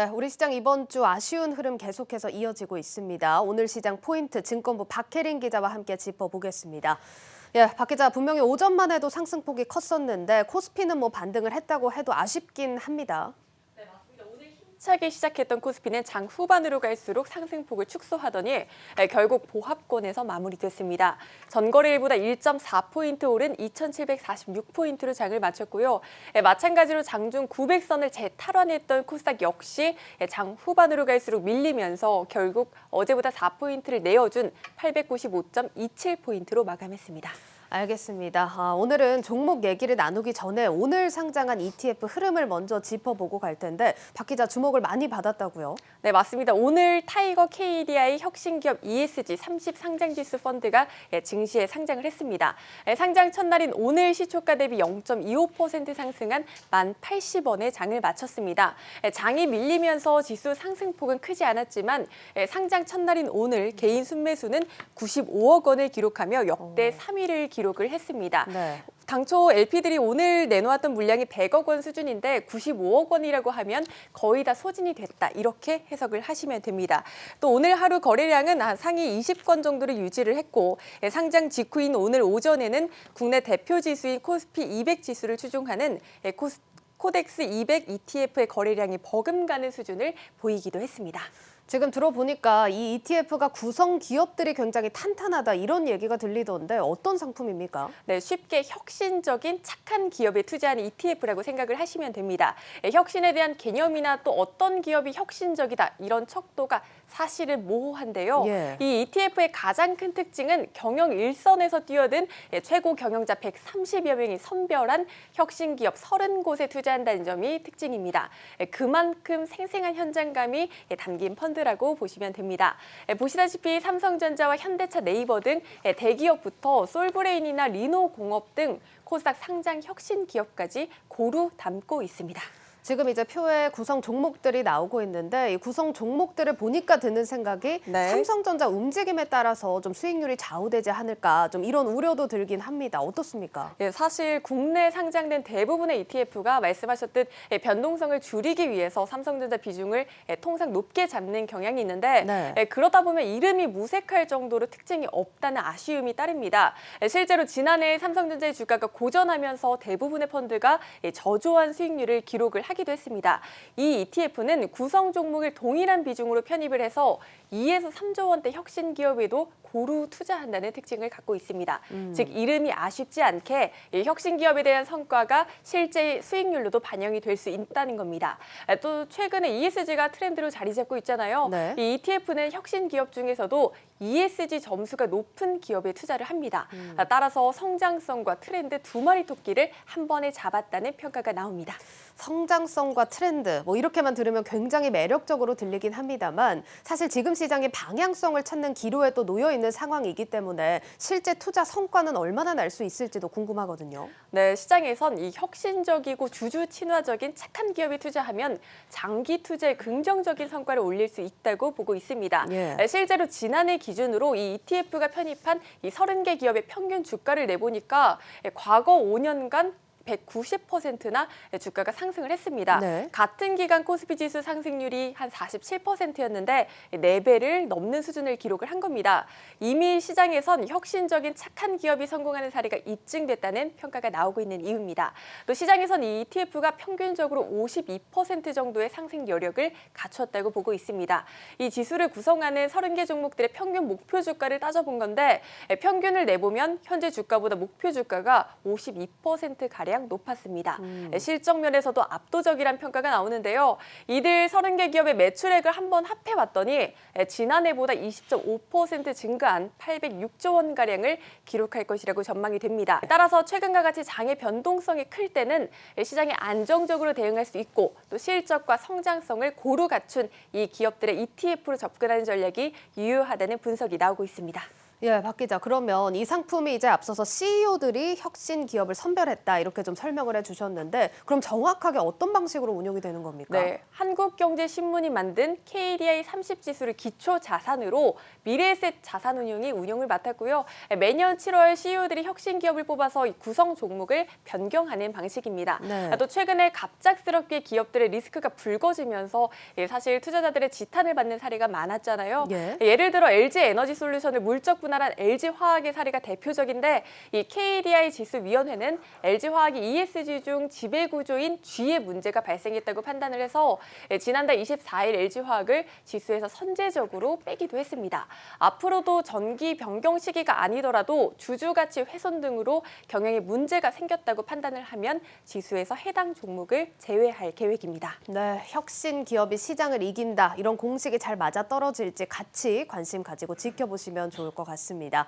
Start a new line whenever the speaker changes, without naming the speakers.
네, 우리 시장 이번 주 아쉬운 흐름 계속해서 이어지고 있습니다. 오늘 시장 포인트 증권부 박혜린 기자와 함께 짚어보겠습니다. 예, 박 기자 분명히 오전만 해도 상승폭이 컸었는데 코스피는 뭐 반등을 했다고 해도 아쉽긴 합니다.
힘차게 시작했던 코스피는 장 후반으로 갈수록 상승폭을 축소하더니 에, 결국 보합권에서 마무리됐습니다. 전거래일보다 1.4포인트 오른 2,746포인트로 장을 마쳤고요. 에, 마찬가지로 장중 900선을 재탈환했던 코스닥 역시 에, 장 후반으로 갈수록 밀리면서 결국 어제보다 4포인트를 내어준 895.27포인트로 마감했습니다.
알겠습니다. 아, 오늘은 종목 얘기를 나누기 전에 오늘 상장한 ETF 흐름을 먼저 짚어보고 갈 텐데 박 기자 주목을 많이 받았다고요?
네, 맞습니다. 오늘 타이거 KDI 혁신기업 ESG 30 상장지수 펀드가 예, 증시에 상장을 했습니다. 예, 상장 첫날인 오늘 시초가 대비 0.25% 상승한 1,080원에 장을 마쳤습니다. 예, 장이 밀리면서 지수 상승폭은 크지 않았지만 예, 상장 첫날인 오늘 개인 순매수는 95억 원을 기록하며 역대 3위를 기록 을 했습니다.
네.
당초 LP들이 오늘 내놓았던 물량이 100억 원 수준인데 95억 원이라고 하면 거의 다 소진이 됐다. 이렇게 해석을 하시면 됩니다. 또 오늘 하루 거래량은 한 상위 20건 정도를 유지를 했고 예, 상장 직후인 오늘 오전에는 국내 대표 지수인 코스피 200 지수를 추종하는 예, 코스 코덱스 200 ETF의 거래량이 버금가는 수준을 보이기도 했습니다.
지금 들어보니까 이 ETF가 구성 기업들이 굉장히 탄탄하다 이런 얘기가 들리던데 어떤 상품입니까?
네, 쉽게 혁신적인 착한 기업에 투자하는 ETF라고 생각을 하시면 됩니다. 예, 혁신에 대한 개념이나 또 어떤 기업이 혁신적이다 이런 척도가 사실은 모호한데요.
예.
이 ETF의 가장 큰 특징은 경영 일선에서 뛰어든 예, 최고 경영자 130여 명이 선별한 혁신 기업 30곳에 투자한다는 점이 특징입니다. 예, 그만큼 생생한 현장감이 예, 담긴 펀드 라고 보시면 됩니다. 예, 보시다시피 삼성전자와 현대차 네이버 등 예, 대기업부터 솔브레인이나 리노공업 등 코스닥 상장 혁신 기업까지 고루 담고 있습니다.
지금 이제 표에 구성 종목들이 나오고 있는데 이 구성 종목들을 보니까 드는 생각이
네.
삼성전자 움직임에 따라서 좀 수익률이 좌우되지 않을까 좀 이런 우려도 들긴 합니다. 어떻습니까?
예, 사실 국내 상장된 대부분의 ETF가 말씀하셨듯 예, 변동성을 줄이기 위해서 삼성전자 비중을 예, 통상 높게 잡는 경향이 있는데
네.
예, 그러다 보면 이름이 무색할 정도로 특징이 없다는 아쉬움이 따릅니다. 예, 실제로 지난해 삼성전자의 주가가 고전하면서 대부분의 펀드가 예, 저조한 수익률을 기록을 하기도 했습니다. 이 ETF는 구성 종목을 동일한 비중으로 편입을 해서 2에서 3조 원대 혁신 기업에도 고루 투자한다는 특징을 갖고 있습니다. 즉 이름이 아쉽지 않게 이 혁신 기업에 대한 성과가 실제 수익률로도 반영이 될 수 있다는 겁니다. 아, 또 최근에 ESG가 트렌드로 자리 잡고 있잖아요.
네.
이 ETF는 혁신 기업 중에서도 ESG 점수가 높은 기업에 투자를 합니다. 아, 따라서 성장성과 트렌드 두 마리 토끼를 한 번에 잡았다는 평가가 나옵니다.
성장 성과 트렌드 뭐 이렇게만 들으면 굉장히 매력적으로 들리긴 합니다만 사실 지금 시장이 방향성을 찾는 기로에 또 놓여 있는 상황이기 때문에 실제 투자 성과는 얼마나 날 수 있을지도 궁금하거든요.
네, 시장에선 이 혁신적이고 주주 친화적인 착한 기업에 투자하면 장기 투자에 긍정적인 성과를 올릴 수 있다고 보고 있습니다.
예.
네, 실제로 지난해 기준으로 이 ETF가 편입한 이 30개 기업의 평균 주가를 내보니까 예, 과거 5년간 190%나 주가가 상승을 했습니다.
네.
같은 기간 코스피 지수 상승률이 한 47%였는데 4배를 넘는 수준을 기록을 한 겁니다. 이미 시장에선 혁신적인 착한 기업이 성공하는 사례가 입증됐다는 평가가 나오고 있는 이유입니다. 또 시장에선 이 ETF가 평균적으로 52% 정도의 상승 여력을 갖췄다고 보고 있습니다. 이 지수를 구성하는 30개 종목들의 평균 목표 주가를 따져본 건데 평균을 내보면 현재 주가보다 목표 주가가 52% 가량 높았습니다. 실적 면에서도 압도적이란 평가가 나오는데요. 이들 30개 기업의 매출액을 한번 합해 봤더니 지난해보다 20.5% 증가한 806조 원 가량을 기록할 것이라고 전망이 됩니다. 따라서 최근과 같이 장의 변동성이 클 때는 시장에 안정적으로 대응할 수 있고 또 실적과 성장성을 고루 갖춘 이 기업들의 ETF로 접근하는 전략이 유효하다는 분석이 나오고 있습니다.
예, 박 기자. 그러면 이 상품이 이제 앞서서 CEO들이 혁신 기업을 선별했다 이렇게 좀 설명을 해주셨는데 그럼 정확하게 어떤 방식으로 운영이 되는 겁니까?
네, 한국경제신문이 만든 KDI 30 지수를 기초 자산으로 미래에셋 자산운용이 운영을 맡았고요. 매년 7월 CEO들이 혁신 기업을 뽑아서 이 구성 종목을 변경하는 방식입니다.
네.
또 최근에 갑작스럽게 기업들의 리스크가 불거지면서 예, 사실 투자자들의 지탄을 받는 사례가 많았잖아요.
예.
예를 들어 LG 에너지 솔루션을 물적 분 할한 LG 화학의 사례가 대표적인데 이 KDI 지수 위원회는 LG 화학이 ESG 중 지배 구조인 G의 문제가 발생했다고 판단을 해서 예, 지난달 24일 LG 화학을 지수에서 선제적으로 빼기도 했습니다. 앞으로도 전기 변경 시기가 아니더라도 주주 가치 훼손 등으로 경영에 문제가 생겼다고 판단을 하면 지수에서 해당 종목을 제외할 계획입니다.
네, 혁신 기업이 시장을 이긴다 이런 공식이 잘 맞아 떨어질지 같이 관심 가지고 지켜보시면 좋을 것 같습니다.